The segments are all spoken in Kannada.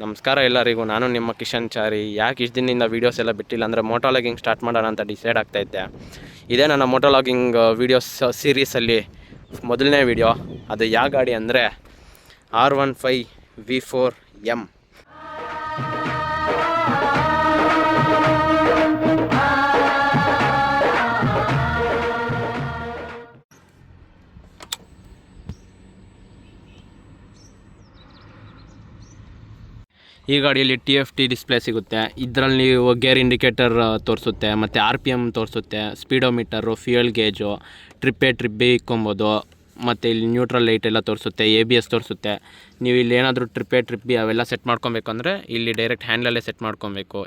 ನಮಸ್ಕಾರ ಎಲ್ಲರಿಗೂ. ನಾನು ನಿಮ್ಮ ಕಿಶನ್ ಚಾರಿ. ಯಾಕೆ ಇಷ್ಟು ದಿನದಿಂದ ವೀಡಿಯೋಸ್ ಎಲ್ಲ ಬಿಟ್ಟಿಲ್ಲ ಅಂದರೆ ಮೋಟೋಲಾಗಿಂಗ್ ಸ್ಟಾರ್ಟ್ ಮಾಡೋಣ ಅಂತ ಡಿಸೈಡ್ ಆಗ್ತೈತೆ ಇದೇ ನನ್ನ ಮೋಟೋಲಾಗಿಂಗ್ ವೀಡಿಯೋಸ್ ಸೀರೀಸಲ್ಲಿ ಮೊದಲನೇ ವೀಡಿಯೋ ಅದು ಯಾವ ಗಾಡಿ ಅಂದರೆ R one five V four M ಈ ಗಾಡಿಯಲ್ಲಿ ಟಿ ಎಫ್ ಟಿ ಡಿಸ್ಪ್ಲೇ ಸಿಗುತ್ತೆ. ಇದರಲ್ಲಿ ನೀವು ಗೇರ್ ಇಂಡಿಕೇಟರ್ ತೋರಿಸುತ್ತೆ, ಮತ್ತು ಆರ್ ಪಿ ಎಂ ತೋರಿಸುತ್ತೆ speedometer fuel gauge trip A trip B ಇಕ್ಕೊಬೋದು, ಮತ್ತು ಇಲ್ಲಿ ನ್ಯೂಟ್ರಲ್ ಲೈಟ್ ಎಲ್ಲ ತೋರಿಸುತ್ತೆ ಎ ಬಿ ಎಸ್ ತೋರಿಸುತ್ತೆ. ನೀವು ಇಲ್ಲಿ ಏನಾದರೂ ಟ್ರಿಪ್ ಟ್ರಿಪ್ ಬಿ ಅವೆಲ್ಲ ಸೆಟ್ ಮಾಡ್ಕೊಬೇಕು ಅಂದರೆ ಇಲ್ಲಿ ಡೈರೆಕ್ಟ್ ಹ್ಯಾಂಡ್ಲಲ್ಲೇ ಸೆಟ್ ಮಾಡ್ಕೊಬೇಕು.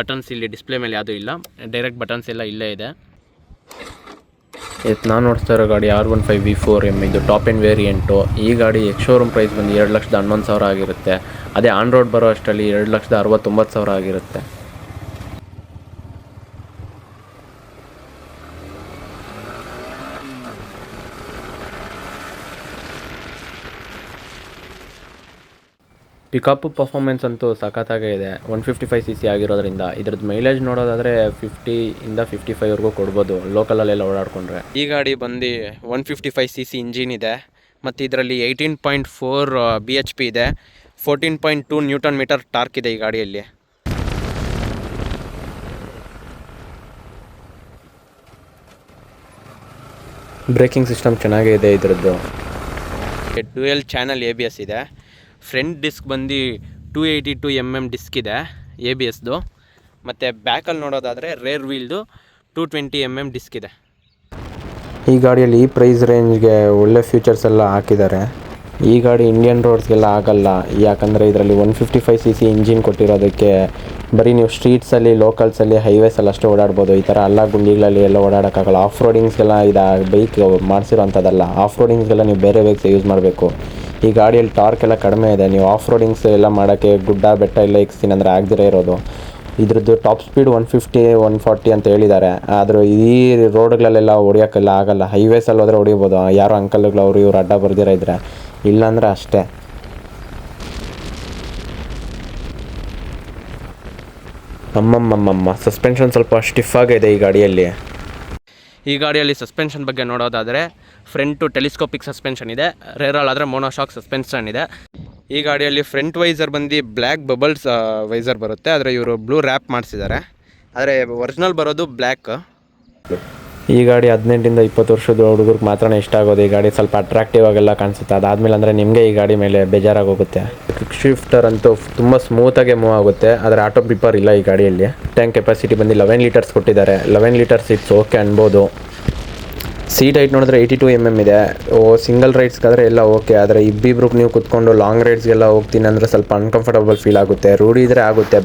ಬಟನ್ಸ್ ಇಲ್ಲಿ ಡಿಸ್ಪ್ಲೇ ಮೇಲೆ ಯಾವುದೂ ಇಲ್ಲ. ಡೈರೆಕ್ಟ್ ಬಟನ್ಸ್ ಎಲ್ಲ ಇಲ್ಲೇ ಇದೆ. ಇದು ನಾನು ನೋಡ್ತಾ ಇರೋ ಗಾಡಿ R one five V four M ಇದು ಟಾಪ್ ಎಂಡ್ ವೇರಿಯೆಂಟು ಈ ಗಾಡಿ ಎಕ್ಸ್ ಶೋರೂಮ್ ಪ್ರೈಸ್ ಬಂದು ಎರಡು ಲಕ್ಷದ ಹನ್ನೊಂದು ಸಾವಿರ ಆಗಿರುತ್ತೆ. ಅದೇ ಆನ್ ರೋಡ್ ಬರೋ ಅಷ್ಟರಲ್ಲಿ ಎರಡು ಲಕ್ಷದ ಅರವತ್ತೊಂಬತ್ತು ಸಾವಿರ ಆಗಿರುತ್ತೆ. ಪಿಕಪ್ ಪರ್ಫಾರ್ಮೆನ್ಸ್ ಅಂತೂ ಸಖತ್ತಾಗೇ ಇದೆ. One fifty five C C ಆಗಿರೋದ್ರಿಂದ. ಇದ್ರದ್ದು ಮೈಲೇಜ್ ನೋಡೋದಾದರೆ ಫಿಫ್ಟಿ ಇಂದ ಫಿಫ್ಟಿ ಫೈವ್ವರೆಗೂ ಕೊಡ್ಬೋದು. ಲೋಕಲಲ್ಲೆಲ್ಲ ಓಡಾಡ್ಕೊಂಡ್ರೆ. ಈ ಗಾಡಿ ಬಂದು one fifty five C C engine ಇದೆ. ಮತ್ತು ಇದರಲ್ಲಿ eighteen point four B H P ಇದೆ. Fourteen point two newton metre torque ಇದೆ ಈ ಗಾಡಿಯಲ್ಲಿ. ಬ್ರೇಕಿಂಗ್ ಸಿಸ್ಟಮ್ ಚೆನ್ನಾಗೇ ಇದೆ ಇದರದ್ದು. Dual channel A B S ಇದೆ. ಫ್ರಂಟ್ ಡಿಸ್ಕ್ ಬಂದು two eighty two M M disc ಇದೆ ಎ ಬಿ ಎಸ್ದು ಮತ್ತು ಬ್ಯಾಕಲ್ಲಿ ನೋಡೋದಾದರೆ rear ವೀಲ್ದು two twenty M M disc ಇದೆ. ಈ ಗಾಡಿಯಲ್ಲಿ ಈ ಪ್ರೈಸ್ ರೇಂಜ್ಗೆ ಒಳ್ಳೆ ಫ್ಯೂಚರ್ಸ್ ಎಲ್ಲ ಹಾಕಿದ್ದಾರೆ. ಈ ಗಾಡಿ ಇಂಡಿಯನ್ ರೋಡ್ಸ್ಗೆಲ್ಲ ಆಗಲ್ಲ. ಯಾಕಂದರೆ ಇದರಲ್ಲಿ one fifty five C C engine ಕೊಟ್ಟಿರೋದಕ್ಕೆ ಬರೀ ನೀವು ಸ್ಟ್ರೀಟ್ಸಲ್ಲಿ ಲೋಕಲ್ಸಲ್ಲಿ ಹೈವೇಸಲ್ಲಿ ಅಷ್ಟೇ ಓಡಾಡ್ಬೋದು. ಈ ಥರ ಅಲ್ಲ, ಗುಂಡಿಗಳಲ್ಲಿ ಎಲ್ಲ ಓಡಾಡೋಕ್ಕಾಗಲ್ಲ. ಆಫ್ ರೋಡಿಂಗ್ಸ್ಗೆಲ್ಲ ಇದು ಬೈಕ್ ಮಾಡಿಸಿರೋಂಥದ್ದಲ್ಲ. ಆಫ್ ರೋಡಿಂಗ್ಸ್ಗೆಲ್ಲ ನೀವು ಬೇರೆ ಬೈಕ್ಸ್ ಯೂಸ್ ಮಾಡಬೇಕು. ಈ ಗಾಡಿಯಲ್ಲಿ ಟಾರ್ಕ್ ಎಲ್ಲ ಕಡಿಮೆ ಇದೆ. ನೀವು ಆಫ್ ರೋಡಿಂಗ್ಸ್ ಎಲ್ಲ ಮಾಡೋಕ್ಕೆ ಗುಡ್ಡ, ಬೆಟ್ಟ ಎಲ್ಲ ಎಕ್ಸ್ತೀನಿ ಅಂದರೆ ಆಗದಿರೇ ಇರೋದು. ಇದ್ರದ್ದು top speed one fifty one forty ಅಂತ ಹೇಳಿದ್ದಾರೆ. ಆದರೂ ಈ ರೋಡ್ಗಳಲ್ಲೆಲ್ಲ ಹೊಡಿಯೋಕ್ಕೆಲ್ಲ ಆಗಲ್ಲ. ಹೈವೇಸಲ್ಲಿ ಹೋದರೆ ಹೊಡಿಬೋದು. ಯಾರೋ ಅಂಕಲ್ಗಳು ಅವರು, ಇವ್ರು ಅಡ್ಡ ಬರ್ದಿರ ಇದ್ರೆ. ಇಲ್ಲಾಂದ್ರೆ ಅಷ್ಟೇ. ಅಮ್ಮಮ್ಮಮ್ಮಮ್ಮ ಸಸ್ಪೆನ್ಷನ್ ಸ್ವಲ್ಪ ಸ್ಟಿಫ್ ಆಗಿದೆ ಈ ಗಾಡಿಯಲ್ಲಿ. ಈ ಗಾಡಿಯಲ್ಲಿ ಸಸ್ಪೆನ್ಷನ್ ಬಗ್ಗೆ ನೋಡೋದಾದರೆ ಫ್ರಂಟು ಟೆಲಿಸ್ಕೋಪಿಕ್ ಸಸ್ಪೆನ್ಷನ್ ಇದೆ. ರೇರಲ್ ಆದರೆ ಮೋನೋಶಾಕ್ ಸಸ್ಪೆನ್ಷನ್ ಇದೆ. ಈ ಗಾಡಿಯಲ್ಲಿ ಫ್ರಂಟ್ ವೈಸರ್ ಬಂದು ಬ್ಲ್ಯಾಕ್ ಬಬಲ್ಸ್ ವೈಸರ್ ಬರುತ್ತೆ. ಆದರೆ ಇವರು ಬ್ಲೂ ರ್ಯಾಪ್ ಮಾಡಿಸಿದ್ದಾರೆ. ಆದರೆ ಒರಿಜಿನಲ್ ಬರೋದು ಬ್ಲ್ಯಾಕ್. ಈ ಗಾಡಿ ಹದಿನೆಂಟಿಂದ ಇಪ್ಪತ್ತು ವರ್ಷದ ಹುಡುಗರಿಗೆ ಮಾತ್ರ ಇಷ್ಟ ಆಗೋದು. ಈ ಗಾಡಿ ಸ್ವಲ್ಪ ಅಟ್ರಾಕ್ಟಿವ್ ಆಗೆಲ್ಲ ಕಾಣಿಸುತ್ತೆ. ಅದಾದಮೇಲೆ ಅಂದರೆ ನಿಮಗೆ ಈ ಗಾಡಿ ಮೇಲೆ ಬೇಜಾರಾಗಿ ಹೋಗುತ್ತೆ ಕ್ವಿಕ್ ಶಿಫ್ಟರ್ ಅಂತೂ ತುಂಬ ಸ್ಮೂತಾಗೆ ಮೂವ್ ಆಗುತ್ತೆ. ಆದರೆ ಆಟೋ ಪಿಪ್ಪರ್ ಇಲ್ಲ ಈ ಗಾಡಿಯಲ್ಲಿ. ಟ್ಯಾಂಕ್ ಕೆಪಾಸಿಟಿ ಬಂದು ಲೆವೆನ್ ಲೀಟರ್ಸ್ ಕೊಟ್ಟಿದ್ದಾರೆ. ಲೆವೆನ್ ಲೀಟರ್ಸ್ ಇಟ್ಸ್ ಓಕೆ ಅನ್ಬೋದು. ಸೀಟ್ ಐಟ್ ನೋಡಿದ್ರೆ ಏಯ್ಟಿ ಟು ಎಂ ಎಂ ಇದೆ. ಓ ಸಿಂಗಲ್ ರೈಡ್ಸ್ಗಾದ್ರೆ ಎಲ್ಲ ಓಕೆ ಆದರೆ ಇಬ್ಬಿಬ್ರಿಗೆ ನೀವು ಕುತ್ಕೊಂಡು ಲಾಂಗ್ ರೈಡ್ಸ್ಗೆಲ್ಲ ಹೋಗ್ತೀನಿ ಅಂದರೆ ಸ್ವಲ್ಪ ಅನ್ಕಂಫರ್ಟಬಲ್ ಫೀಲ್ ಆಗುತ್ತೆ. ರೂಢಿ ಇದ್ರೆ ಆಗುತ್ತೆ.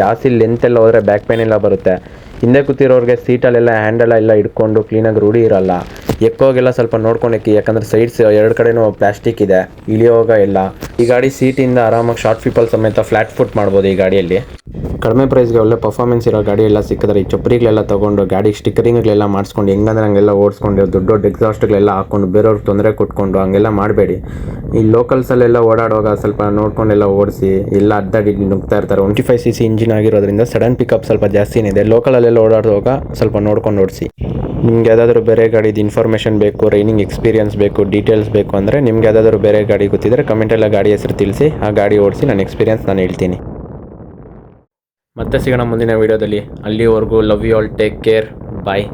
ಜಾಸ್ತಿ ಲೆಂತ್ ಎಲ್ಲ ಹೋದರೆ ಬ್ಯಾಕ್ ಪೇನ್ ಎಲ್ಲ ಬರುತ್ತೆ. ಹಿಂದೆ ಕೂತಿರೋರಿಗೆ ಸೀಟಲ್ಲೆಲ್ಲ ಹ್ಯಾಂಡಲ್ ಎಲ್ಲ ಇಟ್ಕೊಂಡು ಕ್ಲೀನಾಗಿ ರೂಢಿ ಇರಲ್ಲ. ಎಕ್ಕೋಗೆಲ್ಲ ಸ್ವಲ್ಪ ನೋಡ್ಕೊಂಡು ಎಕ್ಕಿ ಯಾಕಂದರೆ ಸೈಡ್ಸ್ ಎರಡು ಕಡೆನೂ ಪ್ಲಾಸ್ಟಿಕ್ ಇದೆ. ಇಳಿಯೋಗ ಇಲ್ಲ. ಈ ಗಾಡಿ ಸೀಟಿಂದ ಆರಾಮಾಗಿ ಶಾರ್ಟ್ ಪೀಪಲ್ ಸಮೇತ ಫ್ಲಾಟ್ ಫುಟ್ ಮಾಡ್ಬೋದು ಈ ಗಾಡಿಯಲ್ಲಿ. ಕಡಿಮೆ ಪ್ರೈಸ್ಗೆ ಒಳ್ಳೆ ಪರ್ಫಾರ್ಮೆನ್ಸ್ ಇರೋ ಗಾಡಿ ಎಲ್ಲ ಸಿಕ್ಕಿದ್ರೆ ಈ ಚಪ್ಪರಿಗಳೆಲ್ಲ ತೊಗೊಂಡು ಗಾಡಿ ಸ್ಟಿಕ್ಕರಿಂಗ್ಗಳೆಲ್ಲ ಮಾಡಿಸ್ಕೊಂಡು ಹೆಂಗಂದ್ರೆ ಹಂಗೆಲ್ಲ ಓಡಿಸ್ಕೊಂಡು ದೊಡ್ಡ ದೊಡ್ಡ ಎಕ್ಸಾಸ್ಟ್ಗಳೆಲ್ಲ ಹಾಕ್ಕೊಂಡು ಬೇರೆಯವ್ರಿಗೆ ತೊಂದರೆ ಕೊಟ್ಕೊಂಡು ಹಂಗೆಲ್ಲ ಮಾಡಬೇಡಿ. ಈ ಲೋಕಲ್ಸಲ್ಲೆಲ್ಲ ಓಡಾಡುವಾಗ ಸ್ವಲ್ಪ ನೋಡ್ಕೊಂಡೆಲ್ಲ ಓಡಿಸಿ ಎಲ್ಲ ಅದ್ದಾಡಿ ನುಗ್ತಾ ಇರ್ತಾರೆ. One five C C engine ಆಗಿರೋದ್ರಿಂದ ಸಡನ್ ಪಿಕಪ್ ಸ್ವಲ್ಪ ಜಾಸ್ತಿನೇ ಇದೆ ಲೋಕಲಲ್ಲೆಲ್ಲ ಓಡಾಡುವಾಗ ಸ್ವಲ್ಪ ನೋಡ್ಕೊಂಡು ಓಡಿಸಿ. ನಿಮ್ಗೆ ಯಾವುದಾದ್ರೂ ಬೇರೆ ಗಾಡಿದು ಇನ್ಫಾರ್ಮೇಷನ್ ಬೇಕು ರೈನಿಂಗ್ ಎಕ್ಸ್ಪೀರಿಯನ್ಸ್ ಬೇಕು ಡೀಟೇಲ್ಸ್ ಬೇಕು ಅಂದರೆ ನಿಮ್ಗೆ ಯಾವುದಾದ್ರೂ ಬೇರೆ ಗಾಡಿ ಗೊತ್ತಿದ್ದರೆ ಕಮೆಂಟೆಲ್ಲ ಗಾಡಿ ಹೆಸರು ತಿಳಿಸಿ, ಆ ಗಾಡಿ ಓಡಿಸಿ ನನ್ನ ಎಕ್ಸ್ಪೀರಿಯನ್ಸ್ ನಾನು ಹೇಳ್ತೀನಿ. ಮತ್ತೆ ಸಿಗೋಣ ಮುಂದಿನ ವೀಡಿಯೋದಲ್ಲಿ. ಅಲ್ಲಿವರೆಗೂ love you all take care bye